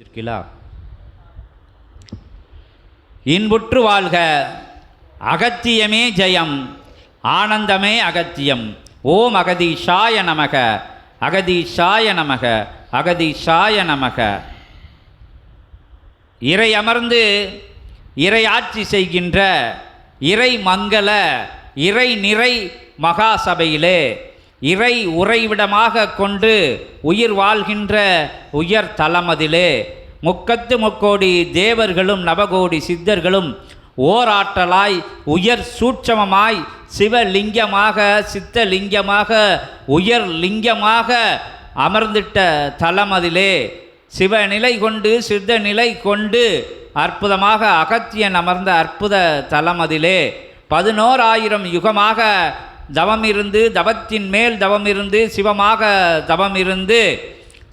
இருக்கீங்களா இன்புற்று வாழ்க அகத்தியமே ஜெயம் ஆனந்தமே அகத்தியம். ஓம் அகதீஷாய நமக அகதீஷாய நமக அகதீஷாய நமக. இறை அமர்ந்து இறையாட்சி செய்கின்ற இறை மங்கள இறை நிறை மகாசபையிலே இறை உறைவிடமாக கொண்டு உயிர் வாழ்கின்ற உயர் தலமதிலே முக்கத்து முக்கோடி தேவர்களும் நவகோடி சித்தர்களும் ஓராற்றலாய் உயர் சூட்சமமாய் சிவலிங்கமாக சித்தலிங்கமாக உயர் லிங்கமாக அமர்ந்திட்ட தலமதிலே சிவநிலை கொண்டு சித்த நிலை கொண்டு அற்புதமாக அகத்தியன் அமர்ந்த அற்புத தலமதிலே பதினோராயிரம் யுகமாக தவம் இருந்து தவத்தின் மேல் தவம் இருந்து சிவமாக தவம் இருந்து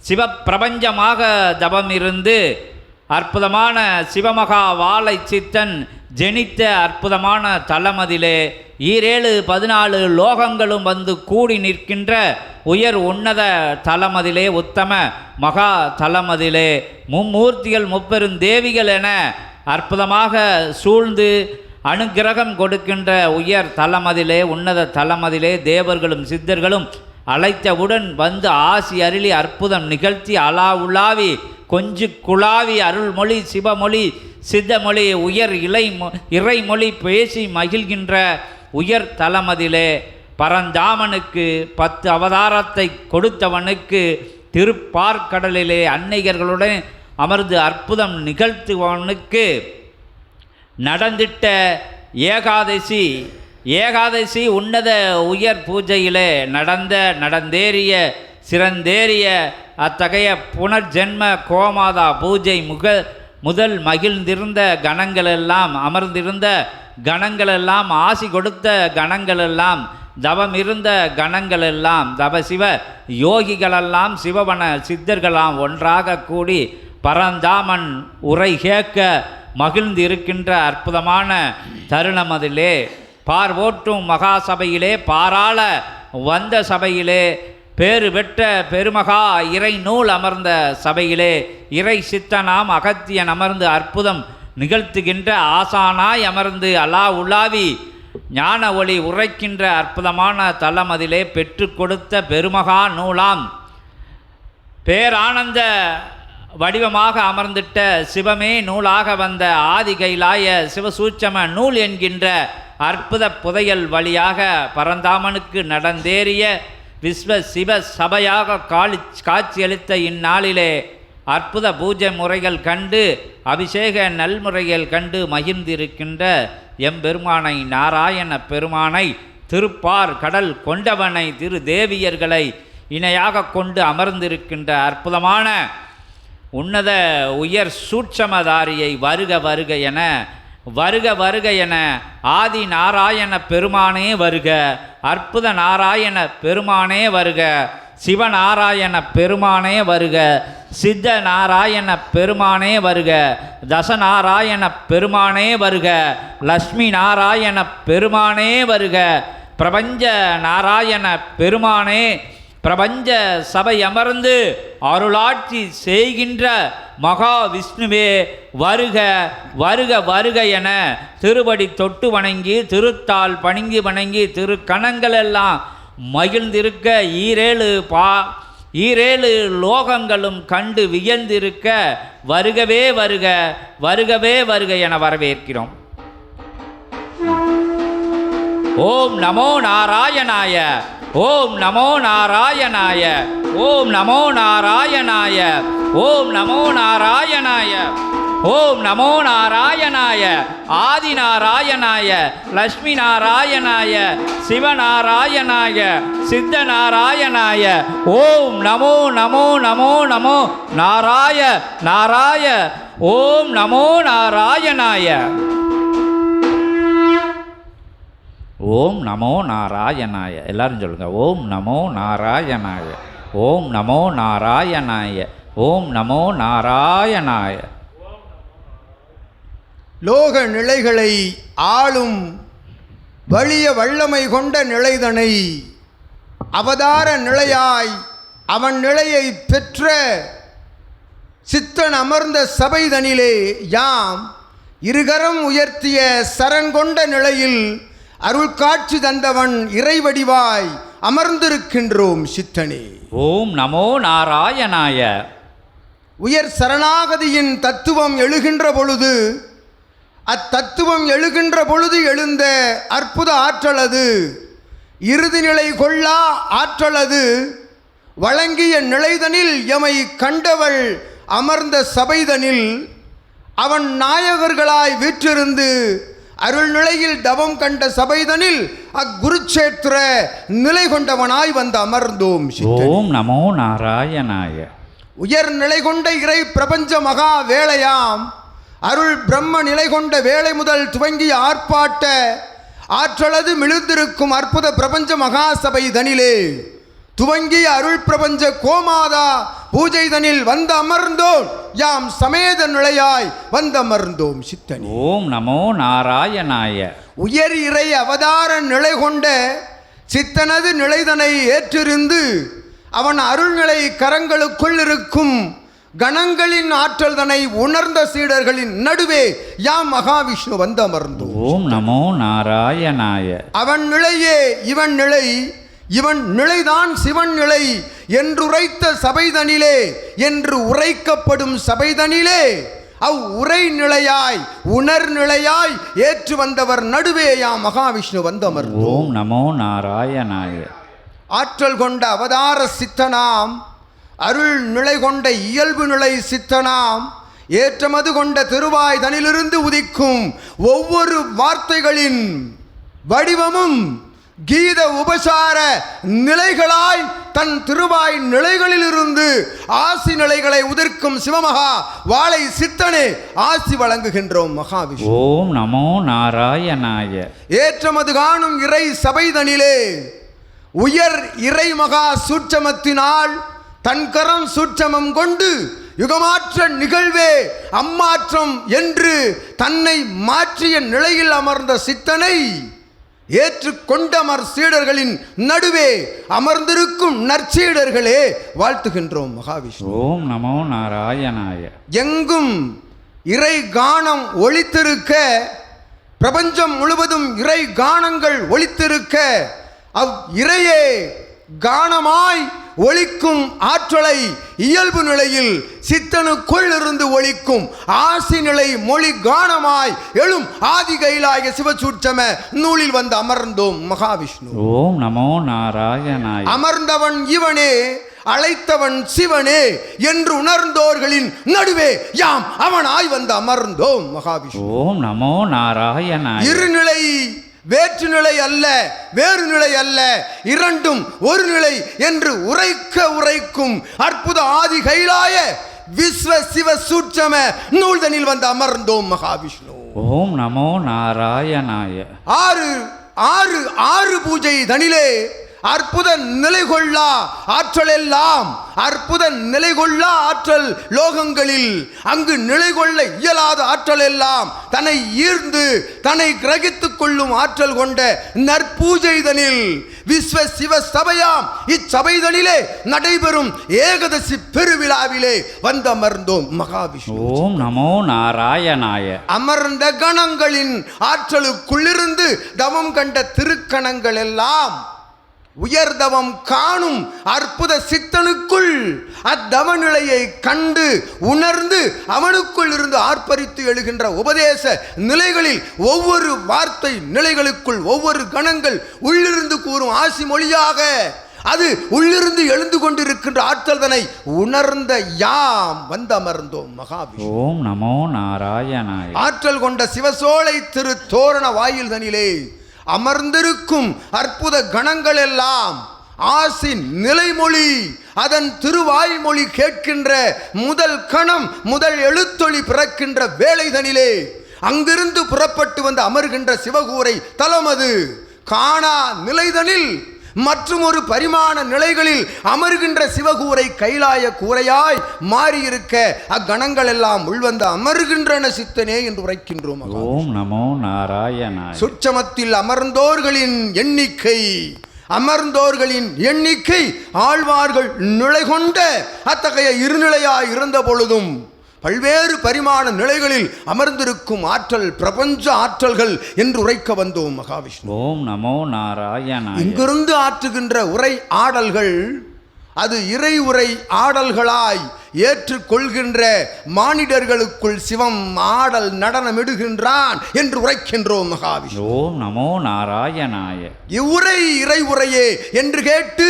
சிவப்பிரபஞ்சமாக தவம் இருந்து அற்புதமான சிவமகா வாழை சித்தன் ஜெனித்த அற்புதமான தலமதிலே ஈரேழு பதினாலு லோகங்களும் வந்து கூடி நிற்கின்ற உயர் உன்னத தலமதிலே உத்தம மகா தலமதிலே. மும்மூர்த்திகள் முப்பெரும் தேவிகள் என அற்புதமாக சூழ்ந்து அனுக்கிரகம் கொடுக்கின்ற உயர் தலமதிலே உன்னத தலமதிலே தேவர்களும் சித்தர்களும் அழைத்தவுடன் வந்து ஆசி அருளி அற்புதம் நிகழ்த்தி அலா உலாவி கொஞ்சு குழாவி அருள்மொழி சிவமொழி சித்தமொழி உயர் இலை இறைமொழி பேசி மகிழ்கின்ற உயர் தலமதிலே பரந்தாமனுக்கு பத்து அவதாரத்தை கொடுத்தவனுக்கு திருப்பார்க்கடலிலே அன்னையர்களுடன் அமர்ந்து அற்புதம் நிகழ்த்துவனுக்கு நடந்திட்ட ஏகாதசி ஏகாதசி உன்னத உயர் பூஜையிலே நடந்த நடந்தேறிய சிறந்தேறிய அத்தகைய புனர்ஜென்ம கோமாதா பூஜை முக முதல் மகிழ்ந்திருந்த கணங்களெல்லாம் அமர்ந்திருந்த கணங்களெல்லாம் ஆசி கொடுத்த கணங்களெல்லாம் தவம் இருந்த கணங்களெல்லாம் தவசிவ யோகிகளெல்லாம் சிவவன சித்தர்களாம் ஒன்றாக கூடி பரந்தாமன் உரை கேட்க மகிழ்ந்து இருக்கின்ற அற்புதமான தருணம் அதிலே. பார்வோட்டும் மகாசபையிலே பாராள வந்த சபையிலே பேறு பெற்ற பெருமகா இறை நூல் அமர்ந்த சபையிலே இறை சித்தனாம் அகத்தியன் அமர்ந்து அற்புதம் நிகழ்த்துகின்ற ஆசானாய் அமர்ந்து அலா உலாவி ஞான ஒளி உரைக்கின்ற அற்புதமான தலம் அதிலே பெற்று கொடுத்த பெருமகா நூலாம். பேரானந்த வடிவமாக அமர்ந்திட்ட சிவமே நூலாக வந்த ஆதி கைலாய சிவசூட்சம நூல் என்கின்ற அற்புத புதையல் வழியாக பரந்தாமனுக்கு நடந்தேறிய விஸ்வ சிவ சபையாக காளி காட்சியளித்த இந்நாளிலே அற்புத பூஜை முறைகள் கண்டு அபிஷேக நல்முறைகள் கண்டு மகிழ்ந்திருக்கின்ற எம்பெருமானை நாராயண பெருமானை திருப்பார் கடல் கொண்டவனை திரு தேவியர்களை இணையாக கொண்டு அமர்ந்திருக்கின்ற அற்புதமான உன்னத உயர் சூட்சமதாரியை வருக வருக என வருக வருக என ஆதி நாராயண பெருமானே வருக அற்புத நாராயண பெருமானே வருக சிவநாராயண பெருமானே வருக சித்த நாராயண பெருமானே வருக தசநாராயண பெருமானே வருக லக்ஷ்மி நாராயண பெருமானே வருக பிரபஞ்ச நாராயண பெருமானே பிரபஞ்ச சபை அமர்ந்து அருளாட்சி செய்கின்ற மகா விஷ்ணுவே வருக வருக வருக என திருவடி தொட்டு வணங்கி திருத்தால் பணிங்கி வணங்கி திரு கணங்களெல்லாம் மகிழ்ந்திருக்க ஈரேழு பா ஈரேழு லோகங்களும் கண்டு வியந்திருக்க வருகவே வருக வருகவே வருக என வரவேற்கிறோம். ஓம் நமோ நாராயணாய ஓம் நமோ நாராயணாய ஓம் நமோ நாராயணாய ஓம் நமோ நாராயணாய ஓம் நமோ நாராயணாய ஆதி நாராயணாய லக்ஷ்மி நாராயணாய சிவநாராயணாய சித்த நாராயணாய ஓம் நமோ நமோ நமோ நமோ நாராய நாராய ஓம் நமோ நாராயணாய. ஓம் நமோ நாராயணாய. எல்லாரும் சொல்லுங்கள் ஓம் நமோ நாராயணாய. ஓம் நமோ நாராயணாய. ஓம் நமோ நாராயணாய. லோக நிலைகளை ஆளும் வலிய வல்லமை கொண்ட நிலைதனை அவதார நிலையாய் அவன் நிலையை பெற்ற சித்தன் அமர்ந்த சபைதனிலே யாம் இருகரம் உயர்த்திய சரண் கொண்ட நிலையில் அருள் காட்சி தந்தவன் இறைவடிவாய் அமர்ந்திருக்கின்றோம் சித்தனே. ஓம் நமோ நாராயணாய. உயர் சரணாகதியின் தத்துவம் எழுகின்ற பொழுது அத்தத்துவம் எழுகின்ற பொழுது எழுந்த அற்புத ஆற்றலது இறுதி நிலை கொள்ளா ஆற்றலது வழங்கிய நிலைதனில் எமை கண்டவள் அமர்ந்த சபைதனில் அவன் நாயகர்களாய் வீற்றிருந்து அருள்நிலையில் தவம் கண்ட சபைதனில் அக்குருச்சேத்திர நிலை கொண்டவனாய் வந்து அமர்ந்தோம். ஓம் நமோ நாராயணாய. உயர் நிலை கொண்ட இறை பிரபஞ்ச மகா வேளையாம். அருள் பிரம்ம நிலை கொண்ட வேலை முதல் துவங்கிய ஆர்ப்பாட்ட ஆற்றலது மிழுந்திருக்கும் அற்புத பிரபஞ்ச மகா சபை தனிலே. துவங்கிய அருள் பிரபஞ்ச கோமாதா பூஜை தனில் வந்து அமர்ந்தோம். யாம் சமேத நிலையாய் வந்து அமர்ந்தோம் சித்தனி. ஓம் நமோ நாராயணாய. உயர் இறை அவதார நிலை கொண்ட சித்தனது நிலைதனை ஏற்றிருந்து அவன் அருள்நிலை கரங்களுக்குள் இருக்கும் கணங்களின் ஆற்றல் தனை உணர்ந்த சீடர்களின் நடுவே யாம் மகாவிஷ்ணு வந்து அமர்ந்தோம் ஓம் நமோ நாராயணாய. அவன் நிலையே இவன் நிலை இவன் நிலைதான் சிவன் நிலை. என்றுரைத்த சபைதனிலே என்று உரைக்கப்படும் சபைதனிலே அவ் உரை நிலையாய் உணர் நிலையாய் ஏற்று வந்தவர் நடுவே யாம் மகாவிஷ்ணு வந்து அமர்ந்தோம் ஓம் நமோ நாராயணாய. ஆற்றல் கொண்ட அவதார சித்தனாம் அருள் நிலை கொண்ட இயல்பு நிலை சித்தனாம் ஏற்றமது கொண்ட திருவாய் தனிலிருந்து உதிக்கும் ஒவ்வொரு வார்த்தைகளின் வடிவமும் கீத உபசார நிலைகளாய் தன் திருவாய் நிலைகளிலிருந்து ஆசி நிலைகளை உதிர்க்கும் சிவமகா வாழை சித்தனே ஆசி வழங்குகின்றோம் மகாவிஷ்ணு. ஓம் நமோ நாராயணாய. ஏற்றமது காணும் இறை சபைதனிலே உயர் இறை மகா சூட்சமத்தினால் தன்கரம் சூட்சமம் கொண்டு யுகமாற்ற நிகழ்வே அம்மாற்றம் என்று தன்னை மாற்றிய நிலையில் அமர்ந்த சித்தனை ஏற்றுக்கொண்டமர் சீடர்களின் நடுவே அமர்ந்திருக்கும் நற்சீடர்களே வாழ்த்துகின்றோம் மகாவிஷ்ணு. ஓம் நமோ நாராயணாய. எங்கும் இறை கானம் ஒளித்திருக்க பிரபஞ்சம் முழுவதும் இறை கானங்கள் ஒளித்திருக்க அவ் இறையே கானமாய் ஒளிக்கும் ஆற்றலை இயல்பு நிலையில் சித்தனுக்குள் இருந்து ஒளிக்கும் ஆசி நிலை மொழி கானமாய் எழும் ஆதி கைலாய சிவசூட்சம நூலில் வந்து அமர்ந்தோம் மகாவிஷ்ணு. ஓம் நமோ நாராயணாய. அமர்ந்தவன் இவனே அழைத்தவன் சிவனே என்று உணர்ந்தோர்களின் நடுவே யாம் அவனாய் வந்து அமர்ந்தோம் மகாவிஷ்ணு. ஓம் நமோ நாராயணாய. இருநிலை வேற்று நிலை அல்ல வேறு நிலை அல்ல. இரண்டும் ஒரு நிலை என்று உரைக்க உரைக்கும் அற்புத ஆதி கைலாய விஸ்வ சிவ சூட்சம நூல்தனில் வந்து அமர்ந்தோம் மகாவிஷ்ணு. ஓம் நமோ நாராயணாய. ஆறு ஆறு ஆறு பூஜை தனிலே அற்புத நிலை கொள்ளா ஆற்றல் எல்லாம் அற்புத நிலை கொள்ளா ஆற்றல் லோகங்களில் அங்கு நிலை கொள்ள இயலாத ஆற்றல் எல்லாம் தன்னை ஈர்ந்து தன்னை கிரகித்துக் கொள்ளும் ஆற்றல் கொண்ட நற்பூஜைதனில் விஸ்வ சிவ சபையாம் இச்சபைதனிலே நடைபெறும் ஏகதசி பெருவிழாவிலே வந்தமர்ந்தோம் மகாவிஷ்ணு. ஓம் நமோ நாராயணாய. அமர்ந்த கணங்களின் ஆற்றலுக்குள்ளிருந்து தவம் கண்ட திருக்கணங்கள் எல்லாம் உயர்தவம் காணும் அற்புத சித்தனுக்குள் அத்தவ நிலையை கண்டு உணர்ந்து அவனுக்குள் இருந்து ஆர்ப்பரித்து எழுகின்ற உபதேச நிலைகளில் ஒவ்வொரு வார்த்தை நிலைகளுக்குள் ஒவ்வொரு கணங்கள் உள்ளிருந்து கூறும் ஆசி மொழியாக அது உள்ளிருந்து எழுந்து கொண்டிருக்கின்ற ஆற்றல்தனை உணர்ந்த யாம் வந்து அமர்ந்தோம் மகாவிஷ்ணு. ஓம் நமோ நாராயணாய. ஆற்றல் கொண்ட சிவசோலை திரு தோரண வாயில் தனிலே அமர்ந்திருக்கும் அற்புத கணங்கள் எல்லாம் ஆசின் நிலைமொழி அதன் திருவாய்மொழி கேட்கின்ற முதல் கணம் முதல் எழுத்தொளி பிறக்கின்ற வேலைதனிலே. அங்கிருந்து புறப்பட்டு வந்து அமர்கின்ற சிவகூரை தலமது காணா நிலைதனில் மற்றும் ஒரு பரிமாண நிலைகளில் அமர்கின்ற சிவகூரை கைலாய கூரையாய் மாறியிருக்க அக்கணங்கள் எல்லாம் உள்வந்து அமர்கின்றன சித்தனே என்று உரைக்கின்றோம். ஓம் நமோ நாராயணாய சுட்சமத்தில் அமர்ந்தோர்களின் எண்ணிக்கை அமர்ந்தோர்களின் எண்ணிக்கை ஆழ்வார்கள் நிலை கொண்ட அத்தகைய இருநிலையாய் இருந்த பொழுதும் பல்வேறு பரிமாண நிலைகளில் அமர்ந்திருக்கும் ஆற்றல் பிரபஞ்ச ஆற்றல்கள் என்று உரைக்க வந்தோம் மகாவிஷ்ணு. ஓம் நமோ நாராயணாய. இங்கிருந்து ஆற்றுகின்ற உரை ஆடல்கள் அது இறை உரை ஆடல்களாய் ஏற்றுக்கொள்கின்ற மானிடர்களுக்குள் சிவம் ஆடல் நடனமிடுகின்றான் என்று உரைக்கின்றோம் மகாவிஷ்ணு. ஓம் நமோ நாராயணாய. இவ்வுரை இறை உரையே என்று கேட்டு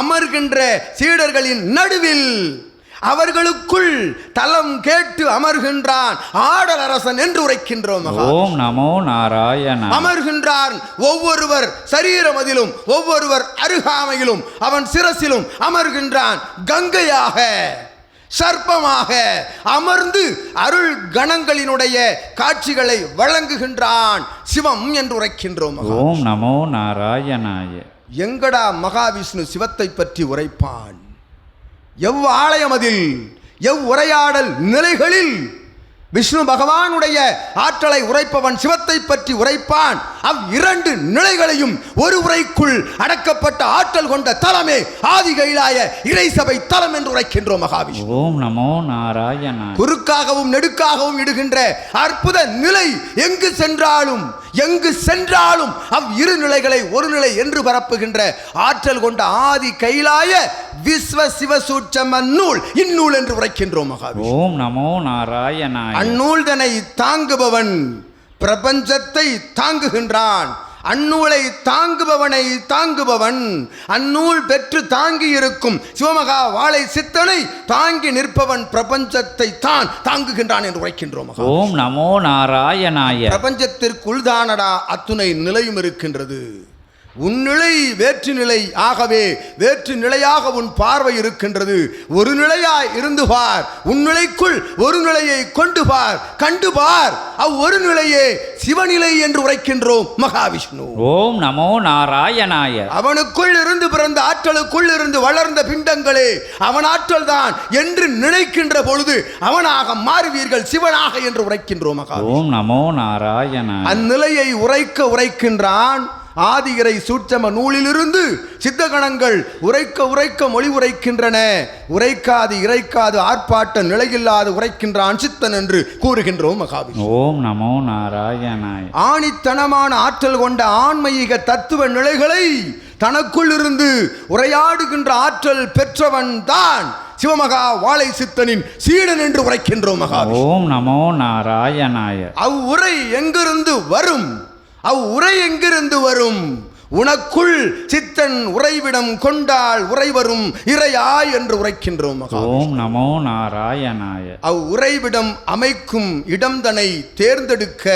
அமர்கின்ற சீடர்களின் நடுவில் அவர்களுக்குள் தலம் கேட்டு அமர்கின்றான் ஆடல் அரசன் என்று உரைக்கின்றோம் ஓம் நமோ நாராயணாய அமர்கின்றான் ஒவ்வொருவர் சரீரமதிலும் ஒவ்வொருவர் அருகாமையிலும் அவன் சிரசிலும் அமர்கின்றான் கங்கையாக சர்ப்பமாக அமர்ந்து அருள் கணங்களினுடைய காட்சிகளை வழங்குகின்றான் சிவம் என்று உரைக்கின்றோம். ஓம் நமோ நாராயணாய. எங்கடா மகாவிஷ்ணு சிவத்தை பற்றி உரைப்பான்? எவ் ஆலயமதில் எவ் உரையாடல் நிலைகளில் விஷ்ணு பகவானுடைய ஆற்றலை உரைப்பவன் சிவத்தை பற்றி உரைப்பான் அவ் இரண்டு நிலைகளையும் ஒரு உரைக்குள் அடக்கப்பட்ட ஆற்றல் கொண்ட தலமே ஆதி கைலாய இறைசபை தலம் என்று உரைக்கின்றோம் மகாவிஷ்ணு. ஓம் நமோ நாராயணாய. குறுக்காகவும் நெடுக்காகவும் இடுகின்ற அற்புத நிலை எங்கு சென்றாலும் எங்கு சென்றாலும் அவ் இரு நிலைகளை ஒரு நிலை என்று பரப்புகின்ற ஆற்றல் கொண்ட ஆதி கைலாய விஸ்வ சிவசூட்சம நூல் இந்நூல் என்று உரைக்கின்றோம் மகாவி ஓம் நமோ நாராயணாய. அந்நூல் தன்னை தாங்குபவன் பிரபஞ்சத்தை தாங்குகின்றான். அந்நூலை தாங்குபவனை தாங்குபவன். அந்நூல் பெற்று தாங்கி இருக்கும் சிவமகா வாழை சித்தனை தாங்கி நிற்பவன் பிரபஞ்சத்தை தான் தாங்குகின்றான் என்று உரைக்கின்றோம் ஓம் நமோ நாராயணாய. பிரபஞ்சத்திற்குள் தானடா அத்துணை நிலையும் இருக்கின்றது. உன்னிலை வேற்று நிலை ஆகவே வேற்று நிலையாக உன் பார்வை இருக்கின்றது. ஒரு நிலையாய் இருந்து பார். உன் நிலைக்குள் ஒரு நிலையை கொண்டு பார். கண்டு பார். அவ் ஒரு நிலையே சிவநிலை என்று உரைக்கின்றோம். மகாவிஷ்ணு. ஓம் நமோ நாராயணாய. அவனுக்குள் இருந்து பிறந்த ஆற்றலுக்குள் இருந்து வளர்ந்த பிண்டங்களே அவன் ஆற்றல் தான் என்று நினைக்கின்ற பொழுது அவனாக மாறுவீர்கள் சிவனாக என்று உரைக்கின்றோம் மகா ஓம் நமோ நாராயணாய. அந்நிலையை உரைக்க உரைக்கின்றான் ஆதிகரை சூட்சம நூலிலிருந்து சித்தகணங்கள் உரைக்க உரைக்க மொழி உரைக்கின்றன. உரைக்காது இறைக்காது ஆர்ப்பாட்ட நிலையில்லாது உரைக்கின்றான் சித்தன் என்று கூறுகின்றோம் மகாவி ஓம் நமோ நாராயணாய. ஆணித்தனமான ஆற்றல் கொண்ட ஆன்மீக தத்துவ நிலைகளை தனக்குள் இருந்து உரையாடுகின்ற ஆற்றல் பெற்றவன் தான் சிவமகா வாழை சித்தனின் சீடன் என்று உரைக்கின்றோம் மகாவி ஓம் நமோ நாராயணாய. அவ்வுரை எங்கிருந்து வரும்? அவ்வுரை எங்கிருந்து வரும்? உனக்குள் சித்தன் உறைவிடம் கொண்டால் உரை வரும் இறையாய் என்று உரைக்கின்றோம் ஓம் நமோ நாராயணாய. அவ் உறைவிடம் அமைக்கும் இடம்தனை தேர்ந்தெடுக்க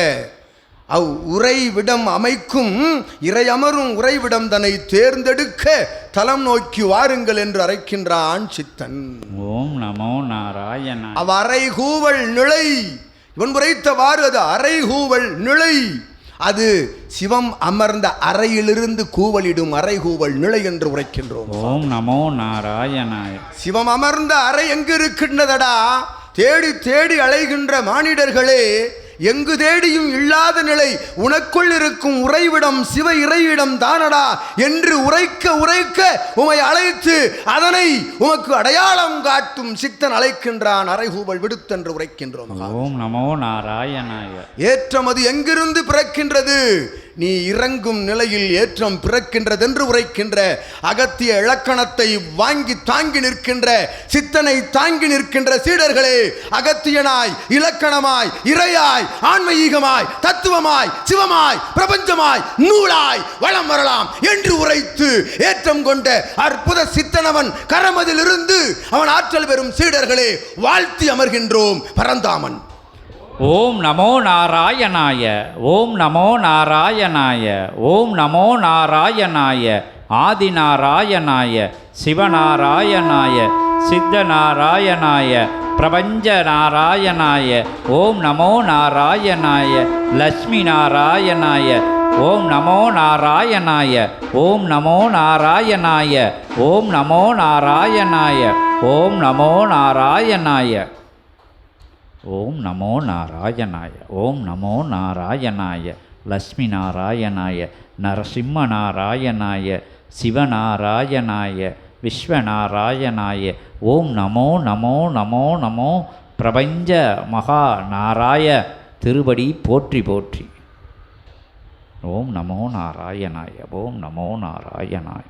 அவ் உறைவிடம் அமைக்கும் இறையமரும் உறைவிடம் தன்னை தேர்ந்தெடுக்க தலம் நோக்கி வாருங்கள் என்று அழைக்கின்றான் சித்தன். ஓம் நமோ நாராயணாய. அவ் அறைகூவல் நிலை இவன் உரைத்தவாறு அது அறைகூவல் நிலை. அது சிவம் அமர்ந்த அறையிலிருந்து கூவலிடும் அறைகூவல் நிலை என்று உரைக்கின்றோம். ஓம் நமோ நாராயணாய. சிவம் அமர்ந்த அறை எங்கு இருக்கின்றதடா தேடி தேடி அலைகின்ற மானிடர்களே எங்கு தேடியும் இல்லாத நிலை உனக்குள் இருக்கும் உறைவிடம் சிவ இறையிடம் தானடா என்று உரைக்க உரைக்க உமை அழைத்து அதனை உமக்கு அடையாளம் காட்டும் சித்தன் அழைக்கின்றான் அறைகூவல் விடுத்தென்று உரைக்கின்றோம். ஓம் நமோ நாராயணாய. ஏற்றம் அது எங்கிருந்து பிறக்கின்றது? நீ இறங்கும் நிலையில் ஏற்றம் பிறக்கின்றதென்று உரைக்கின்ற அகத்திய இலக்கணத்தை வாங்கி தாங்கி நிற்கின்ற சித்தனை தாங்கி நிற்கின்ற சீடர்களே அகத்தியனாய் இலக்கணமாய் இறையாய் ஆன்மீகமாய் தத்துவமாய் சிவமாய் பிரபஞ்சமாய் நூலாய் வளம் வரலாம் என்று உரைத்து ஏற்றம் கொண்ட அற்புத சித்தனவன் கரமதிலிருந்து அவன் ஆற்றல் பெறும் சீடர்களே வாழ்த்தி அமர்கின்றோம் பரந்தாமன். ஓம் நமோ நாராயணாய ஓம் நமோ நாராயணாய ஓம் நமோ நாராயணாய ஆதிநாராயணாய சிவநாராயணாய சித்தநாராயணாய பிரபஞ்ச நாராயணாய ஓம் நமோ நாராயணாய லக்ஷ்மி நாராயணாய ஓம் நமோ நாராயணாய ஓம் நமோ நாராயணாய ஓம் நமோ நாராயணாய ஓம் நமோ நாராயணாய. ஓம் நமோ நாராயணாய ஓம் நமோ நாராயணாய லக்ஷ்மி நாராயணாய நரசிம்ம நாராயணாய சிவநாராயணாய விஸ்வநாராயணாய ஓம் நமோ நமோ நமோ நமோ பிரபஞ்ச மகா நாராய திருவடி போற்றி போற்றி. ஓம் நமோ நாராயணாய ஓம் நமோ நாராயணாய.